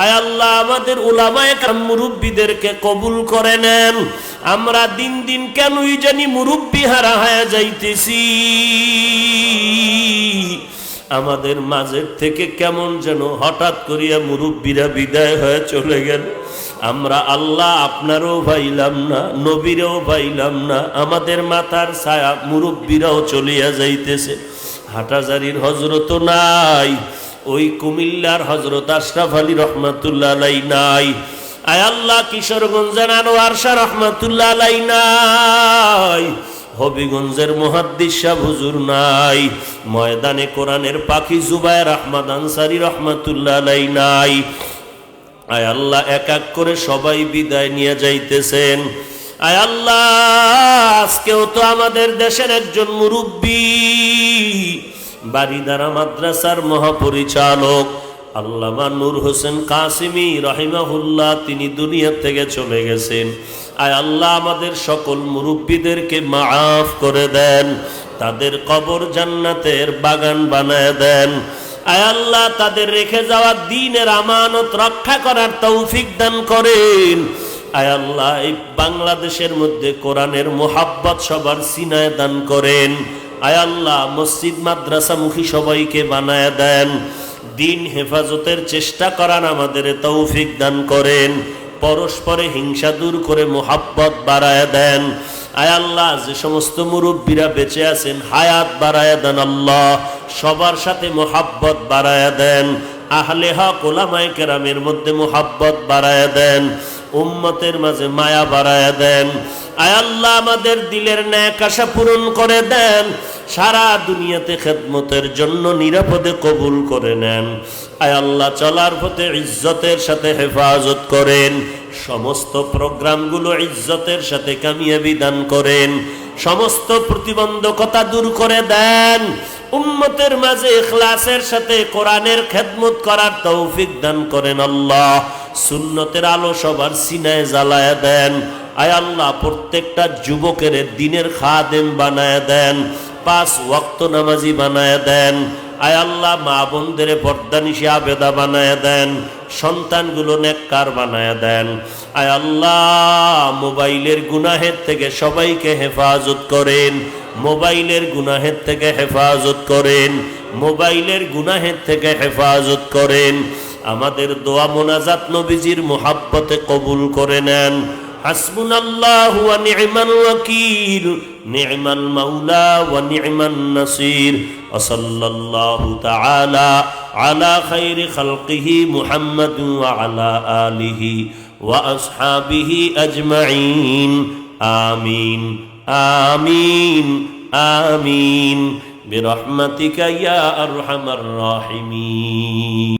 আয় আল্লাহ, আমাদের উলামায়ে কাম মুরব্বীদেরকে কবুল করে নেন। আমরা দিন দিন কেনই জানি মুরব্বী হারা হয়ে যাইতেছি। আমাদের মাঝের থেকে কেমন যেন হঠাৎ করিয়া মুরব্বীরা বিদায় হয়ে চলে গেল। আমরা আল্লাহ আপনারও পাইলাম না, নবীরও পাইলাম না, আমাদের মাথার ছায়া মুরব্বীরাও চলিয়া যাইতেছে। হাটাজারির হজরত নাই। ওই কুমিল্লার হজরত আশরাফ আলী রহমাতুল্লাহ আলাই নাই। আয় আল্লাহ কিশোরগঞ্জের আনোয়ার শাহ রহমাতুল্লাহ আলাই নাই। হবিগঞ্জের মহাদ্দিস হুজুর নাই। ময়দানে কোরআনের পাখি জুবায়ের আহমদ আনসারি রহমাতুল্লাহ আলাই নাই। আয় আল্লাহ, এক এক করে সবাই বিদায় নিয়ে যাইতেছেন। আয় আল্লাহ, আজকেও তো আমাদের দেশের একজন মুরব্বী। বাড়িদারা মাদ্রাসার মহাপরিচালক আল্লামা নূর হোসেন কাসিমি রহিমাহুল্লাহ, তিনি দুনিয়া থেকে চলে গেছেন। আয় আল্লাহ, আমাদের সকল মুরব্বীদেরকে মাফ করে দেন, তাদের কবর জান্নাতের বাগান বানায় দেন। আয় আল্লাহ, তাদের রেখে যাওয়া দিনের আমানত রক্ষা করার তৌফিক দান করেন। আয় আল্লাহ, এই বাংলাদেশের মধ্যে কোরআনের মোহাব্বত সবার সিনায় দান করেন। আয় আল্লাহ, মসজিদ মাদ্রাসামুখী সবাইকে বানায় দেন। দিন হেফাজতের চেষ্টা করান, আমাদের তৌফিক দান করেন। পরস্পরে হিংসা দূর করে মোহাব্বত বাড়ায় দেন। আয় আল্লাহ, যে সমস্ত মুরব্বীরা বেঁচে আছেন, হায়াত বাড়ায় দেন আল্লাহ। সবার সাথে মোহাব্বত বাড়ায় দেন। আহলে হক ওলামায় কেরামের মধ্যে মোহাব্বত বাড়ায় দেন। উম্মতের মাঝে মায়া বাড়ায় দেন। আয় আল্লাহ আমাদের দিলের ন্যাক আশা পূরণ করে দেন। সারা দুনিয়াতে খেদমতের জন্য নিরাপদে কবুল করে নেন। আয় আল্লাহ চলার পথে ইজ্জতের সাথে হেফাজত করেন। সমস্ত প্রোগ্রামগুলো ইজ্জতের সাথে কামিয়াবি দান করেন। সমস্ত প্রতিবন্ধকতা দূর করে দেন। উম্মতের মাঝে ইখলাসের সাথে কোরআনের খেদমত করার তৌফিক দান করেন আল্লাহ। সুন্নতের আলো সবার সিনায় জ্বালায় দেন। আয় আল্লাহ, প্রত্যেকটা যুবকের দিনের খাদেম বানায় দেন, পাঁচ ওয়াক্ত নামাজি বানায় দেন। আয় আল্লাহ, মা বোনদের পর্দানিশি আবেদা বানায় দেন, সন্তানগুলো নেককার বানায় দেন। আয় আল্লাহ, মোবাইলের গুনাহের থেকে সবাইকে হেফাজত করেন, মোবাইলের গুনাহের থেকে হেফাজত করেন, মোবাইলের গুনাহের থেকে হেফাজত করেন। আমাদের দোয়া মোনাজাত নবীজির মোহাব্বতে কবুল করে নেন। حسبنا الله ونعم الوكيل نعم المولى ونعم النصير وصلى الله تعالى على خير خلقه محمد وعلى آله وأصحابه أجمعين. آمين آمين آمين. برحمتك يا أرحم الراحمين.